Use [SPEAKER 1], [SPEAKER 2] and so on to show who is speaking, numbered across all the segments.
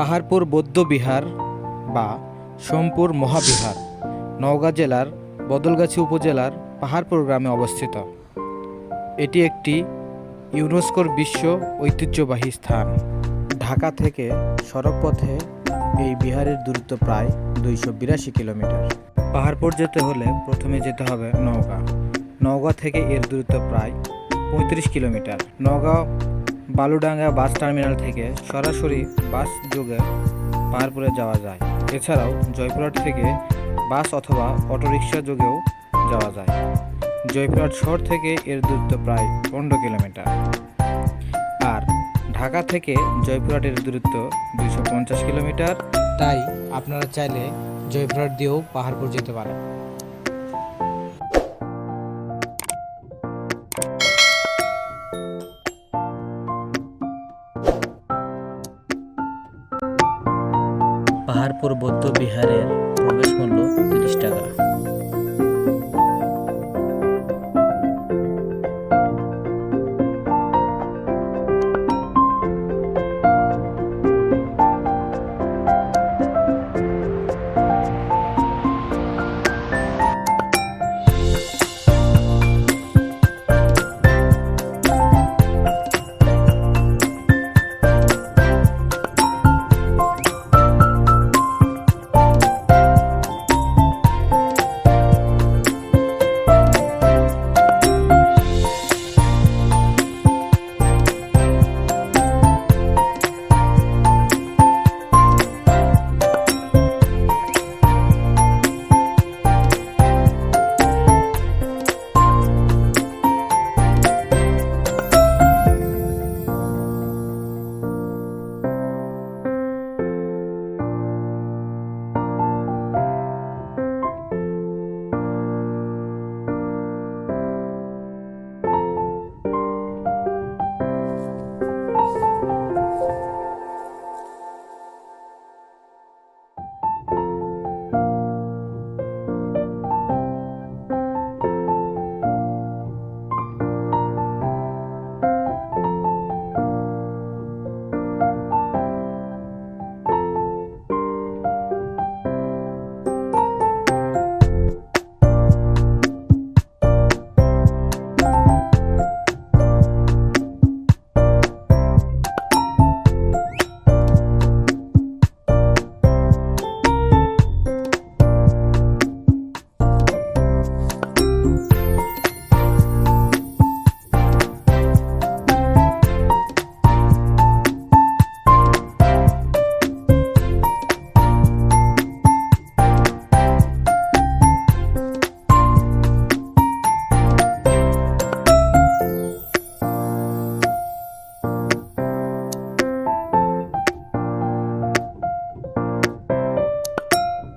[SPEAKER 1] পাহাড়পুর বৌদ্ধবিহার বা সোমপুর মহাবিহার, নওগাঁ জেলার বদলগাছি উপজেলার পাহাড়পুর গ্রামে অবস্থিত। এটি একটি ইউনেস্কোর বিশ্ব ঐতিহ্যবাহী স্থান। ঢাকা থেকে সড়কপথে এই বিহারের দূরত্ব প্রায় দুইশো বিরাশি কিলোমিটার। পাহাড়পুর যেতে হলে প্রথমে যেতে হবে নওগাঁ। নওগাঁ থেকে এর দূরত্ব প্রায় পঁয়ত্রিশ kilometre. Naogaon Baludanga bus terminal থেকে সরাসরি বাস যোগে পাহাড়পুরে যাওয়া যায়। এছাড়াও জয়পুরহাট থেকে বাস অথবা অটোরিকশা যোগেও যাওয়া যায়। জয়পুরহাট শহর থেকে এর দূরত্ব প্রায় পনেরো কিলোমিটার। আর ঢাকা থেকে জয়পুরহাটের দূরত্ব দুইশো পঞ্চাশ কিলোমিটার। তাই আপনারা চাইলে জয়পুরহাট দিয়েও পাহাড়পুর যেতে পারেন। পাহাড়পুর বৌদ্ধ বিহারের প্রবেশ মূল্য তিরিশ টাকা।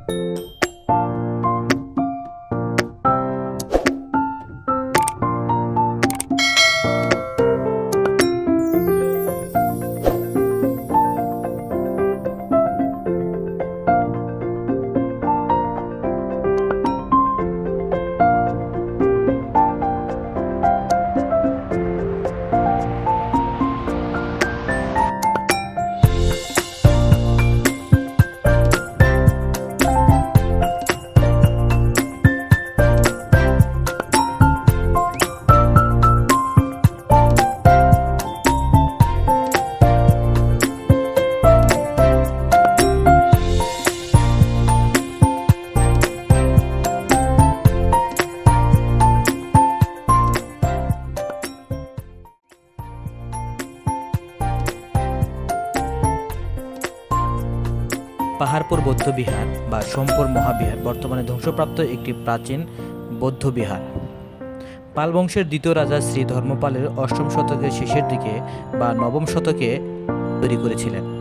[SPEAKER 1] Música পাহাড়পুর বৌদ্ধবিহার বা সোমপুর মহাবিহার বর্তমানে ধ্বংসপ্রাপ্ত একটি প্রাচীন বৌদ্ধবিহার পাল বংশের দ্বিতীয় রাজা শ্রী ধর্মপালের অষ্টম শতকের শেষের দিকে বা নবম শতকে তৈরি করেছিলেন।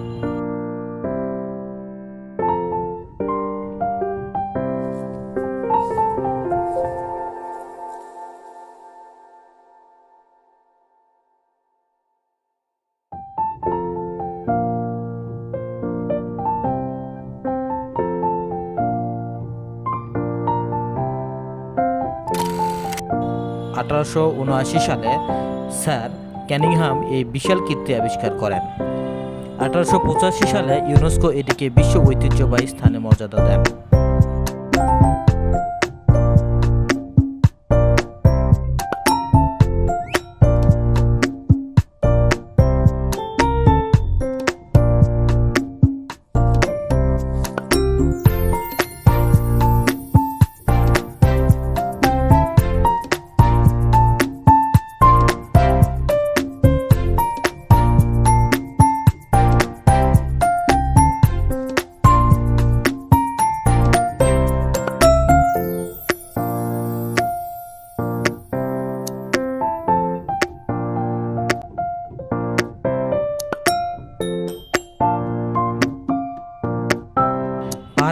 [SPEAKER 1] আঠারোশো উনআশি সালে স্যার ক্যানিংহাম এই বিশাল কীর্তি আবিষ্কার করেন। আঠারোশো পঁচাশি সালে ইউনেস্কো এটিকে বিশ্ব ঐতিহ্যবাহী স্থানে মর্যাদা দেন।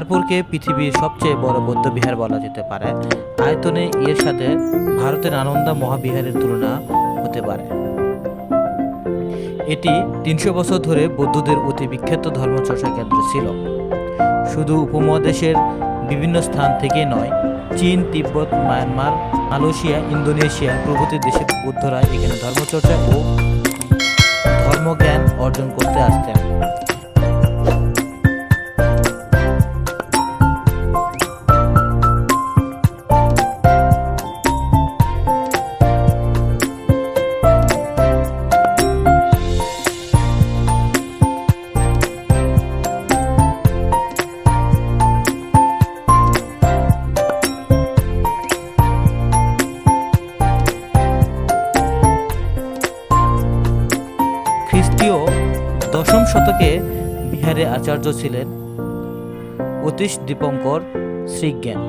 [SPEAKER 1] পাহাড়পুরকে পৃথিবীর সবচেয়ে বড় বৌদ্ধ বিহার বলা যেতে পারে। আয়তনে এর সাথে ভারতের আনন্দা মহাবিহারের তুলনা হতে পারে। এটি তিনশো বছর ধরে বৌদ্ধদের অতি বিখ্যাত ধর্মচর্চা কেন্দ্র ছিল। শুধু উপমহাদেশের বিভিন্ন স্থান থেকে নয়, চীন, তিব্বত, মায়ানমার, মালয়েশিয়া, ইন্দোনেশিয়া প্রভৃতি দেশের বৌদ্ধরা এখানে ধর্মচর্চা ও ধর্মজ্ঞান অর্জন করতে আসতেন। খ্রিস্টীয় দশম শতকে বিহারে আচার্য ছিলেন অতীশ দীপঙ্কর শ্রীজ্ঞান।